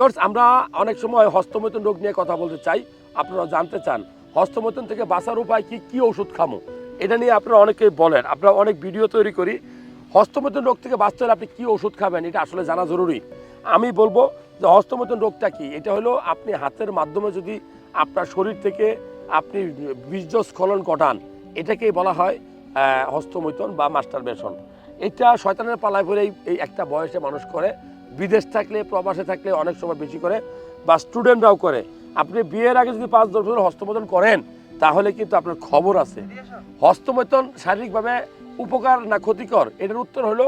আমরা অনেক সময় হস্তমৈথুন রোগ নিয়ে কথা বলতে চাই। আপনারা জানতে চান, হস্তমৈথুন থেকে বাঁচার উপায় কি কি ওষুধ খামো? এটা নিয়ে আপনারা অনেকেই বলেন। আপনারা অনেক ভিডিও তৈরি করি। হস্তমৈথুন রোগ থেকে বাঁচতে হলে আপনি কি ওষুধ খাবেন, এটা আসলে জানা জরুরি। আমি বলব যে হস্তমৈথুন রোগটা কি? এটা হলো আপনি হাতের মাধ্যমে যদি আপনার শরীর থেকে আপনি বীর্যস্খলন ঘটান, এটাকেই বলা হয় হস্তমৈথুন বা মাস্টার বেসন এটা শয়তানের পালায় পরে এই একটা বয়সে মানুষ করে। বিদেশ থাকলে, প্রবাসে থাকলে অনেক সময় বেশি করে, বা স্টুডেন্টরাও করে। আপনি বিয়ের আগে যদি পাঁচ, দশ বছর হস্তমৈথুন করেন, তাহলে কিন্তু আপনার খবর আছে। হস্তমৈথুন শারীরিকভাবে উপকার না ক্ষতিকর? এটার উত্তর হলো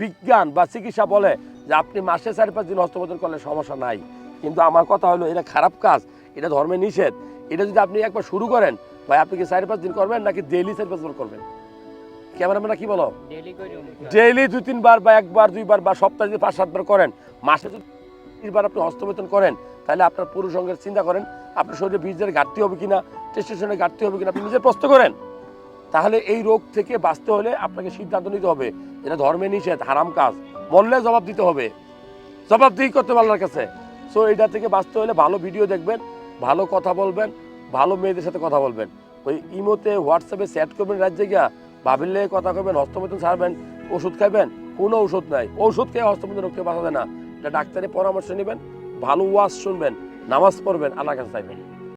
বিজ্ঞান বা চিকিৎসা বলে যে আপনি মাসে চার, পাঁচ দিন হস্তমৈথুন করলে সমস্যা নাই। কিন্তু আমার কথা হলো, এটা খারাপ কাজ, এটা ধর্মে নিষেধ। এটা যদি আপনি একবার শুরু করেন, ভাই, আপনি কি চার, পাঁচ দিন করবেন নাকি ডেইলি চার, পাঁচ বার করবেন? ক্যামেরাম্যানরা কি বলো? ডেইলি দুই তিনবার বা একবার দুইবার বা সপ্তাহে যদি পাঁচ সাতবার করেন মাসে যদি তিনবার আপনি হস্তবেতন করেন তাহলে আপনার পুরুষ অঙ্গের চিন্তা করেন আপনার শরীরে বীজের ঘাটতি হবে কিনা টেস্টেশনের ঘাটতি হবে কিনা আপনি নিজে প্রশ্ন করেন। তাহলে এই রোগ থেকে বাঁচতে হলে আপনাকে সিদ্ধান্ত নিতে হবে এটা ধর্মে নিষেধ হারাম কাজ। মরলে জবাব দিতে হবে। জবাব দিই করতে আল্লাহর কাছে। সো এটা থেকে বাঁচতে হলে ভালো ভিডিও দেখবেন ভালো কথা বলবেন ভালো মেয়েদের সাথে কথা বলবেন। ওই ইমোতে হোয়াটসঅ্যাপে চ্যাট করবেন রাজ্যে গিয়া ভাবিলে কথা কবেন হস্তমৈথুন ছাড়বেন ওষুধ খাবেন কোনো ওষুধ নাই। ওষুধ খেয়ে হস্তমৈথুন রোগকে বাঁচাবে না। এটা ডাক্তারের পরামর্শ নেবেন, ভালো ওয়াজ শুনবেন, নামাজ পড়বেন আল্লাহ কাছে চাইবেন।